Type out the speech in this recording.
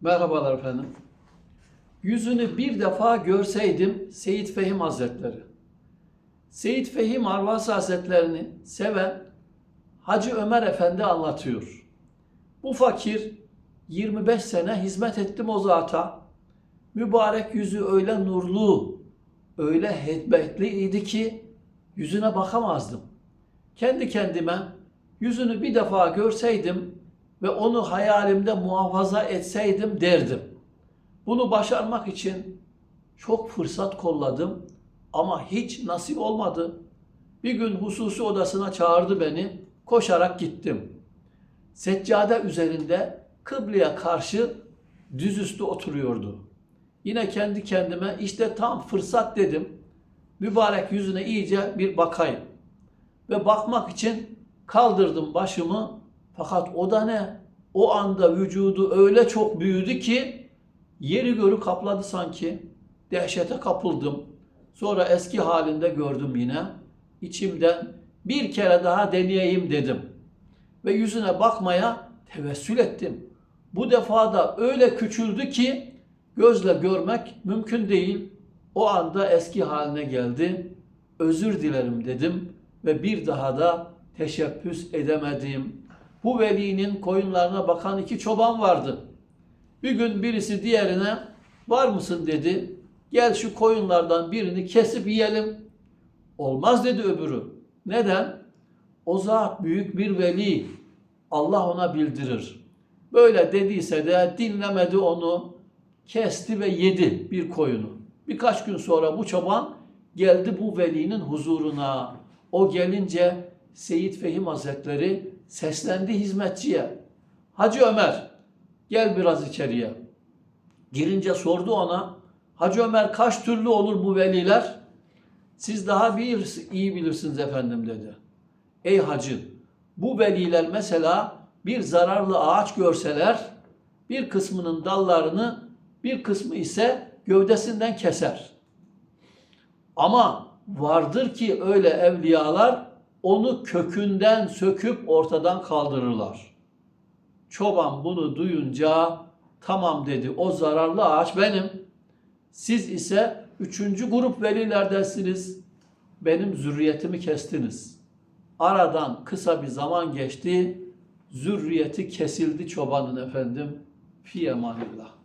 Merhabalar efendim. Yüzünü bir defa görseydim Seyit Fehim Hazretleri. Seyit Fehim Arvas Hazretlerini seven Hacı Ömer Efendi anlatıyor. Bu fakir 25 sene hizmet ettim o zata. Mübarek yüzü öyle nurlu, öyle heybetli idi ki yüzüne bakamazdım. Kendi kendime yüzünü bir defa görseydim ve onu hayalimde muhafaza etseydim derdim. Bunu başarmak için çok fırsat kolladım ama hiç nasip olmadı. Bir gün hususi odasına çağırdı beni, koşarak gittim. Seccade üzerinde kıbleye karşı düzüstü oturuyordu. Yine kendi kendime işte tam fırsat dedim. Mübarek yüzüne iyice bir bakayım. Ve bakmak için kaldırdım başımı. Fakat o da ne? O anda vücudu öyle çok büyüdü ki yeri görü kapladı sanki. Dehşete kapıldım. Sonra eski halinde gördüm yine. İçimden bir kere daha deneyeyim dedim. Ve yüzüne bakmaya tevessül ettim. Bu defa da öyle küçüldü ki gözle görmek mümkün değil. O anda eski haline geldi. Özür dilerim dedim ve bir daha da teşebbüs edemedim. Bu velinin koyunlarına bakan iki çoban vardı. Bir gün birisi diğerine var mısın dedi. Gel şu koyunlardan birini kesip yiyelim. Olmaz dedi öbürü. Neden? O zat büyük bir veli. Allah ona bildirir. Böyle dediyse de dinlemedi onu. Kesti ve yedi bir koyunu. Birkaç gün sonra bu çoban geldi bu velinin huzuruna. O gelince Seyit Fehim Hazretleri seslendi hizmetçiye. Hacı Ömer gel biraz içeriye. Girince sordu ona. Hacı Ömer kaç türlü olur bu veliler? Siz daha bir iyi bilirsiniz efendim dedi. Ey hacı bu veliler mesela bir zararlı ağaç görseler bir kısmının dallarını bir kısmı ise gövdesinden keser. Ama vardır ki öyle evliyalar onu kökünden söküp ortadan kaldırırlar. Çoban bunu duyunca tamam dedi o zararlı ağaç benim. Siz ise üçüncü grup velilerdensiniz. Benim zürriyetimi kestiniz. Aradan kısa bir zaman geçti. Zürriyeti kesildi çobanın efendim. Fi emanillah.